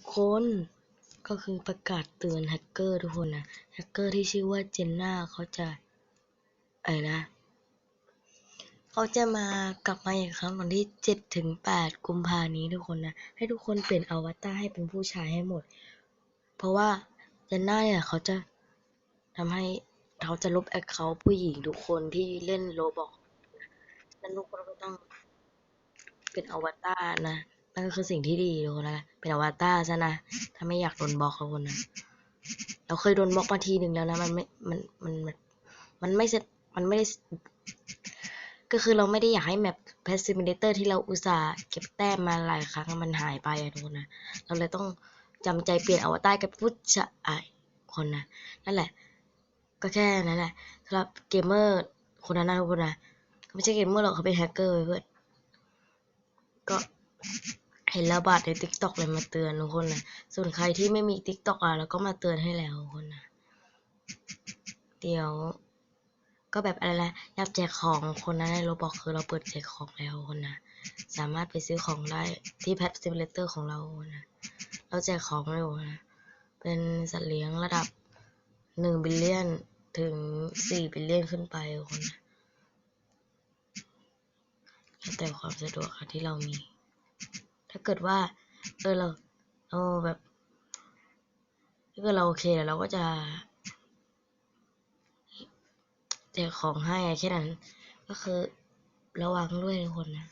ทุกคนก็คือประกาศเตือนแฮกเกอร์ทุกคนนะแฮกเกอร์ที่ชื่อว่าเจนน่าเขาจะอะไรนะ เขาจะมากลับมาอีกครั้งวันที่เจ็ดถึงแปดกุมภานี้ทุกคนนะให้ทุกคนเปลี่ยนอวตารให้เป็นผู้ชายให้หมด เพราะว่าเจนน่าเนี่ยเขาจะทำให้เขาจะลบแอคเคาท์ผู้หญิงทุกคนที่เล่นโรบอกนั้นทุกคนก็ต้องเป็นอวตารนะ นั่นก็คือสิ่งที่ดีทุกคนนะเป็นอวตารซะนะถ้าไม่อยากโดนบล็อกทุกคนนะเราเคยโดนบล็อกมาทีหนึ่งแล้วนะมันไม่มันมันมันมันไม่เสร็จมันไม่ได้ก็คือเราไม่ได้อยากให้แมป Passiminator ที่เราอุตส่าห์เก็บแต้มมาหลายครั้งมันหายไปอะทุกคนนะเราเลยต้องจำใจเปลี่ยนอวตารกับผู้ชายคนนะนั่นแหละ ก็แค่นั้นแหละสำหรับเกมเมอร์คนนั้นนะทุกคนนะเขาไม่ใช่เกมเมอร์หรอกเขาเป็นแฮกเกอร์เพื่อนก็ เห็นระบาดใน t ิ k t o k เลยมาเตือนทุกคนนะส่วนใครที่ไม่มี t ิ k t o k อะเราก็มาเตือนให้แล้วทุกคนนะเดี๋ยว ก็แบบอะไรนะอยากแจกของคนนั้นในโรบอกคือเราเปิดแจกของแล้วคนนะสามารถไปซื้อของได้ที่แพทซิมเลเตอร์ของเรานะเราแจกของเร็วนะเป็นสัตว์เลี้ยงระดับหนึ่งบิลเลียนถึงสี่บิลเลียนขึ้นไปคนนะแล้วแต่ความสะดวกค่ะที่เรามี ถ้าเกิดว่าเออเราเราแบบถ้าเกิดเราโอเคแล้วเราก็จะแจกของให้แค่นั้น ก็คือระวังด้วยทุกคนนะ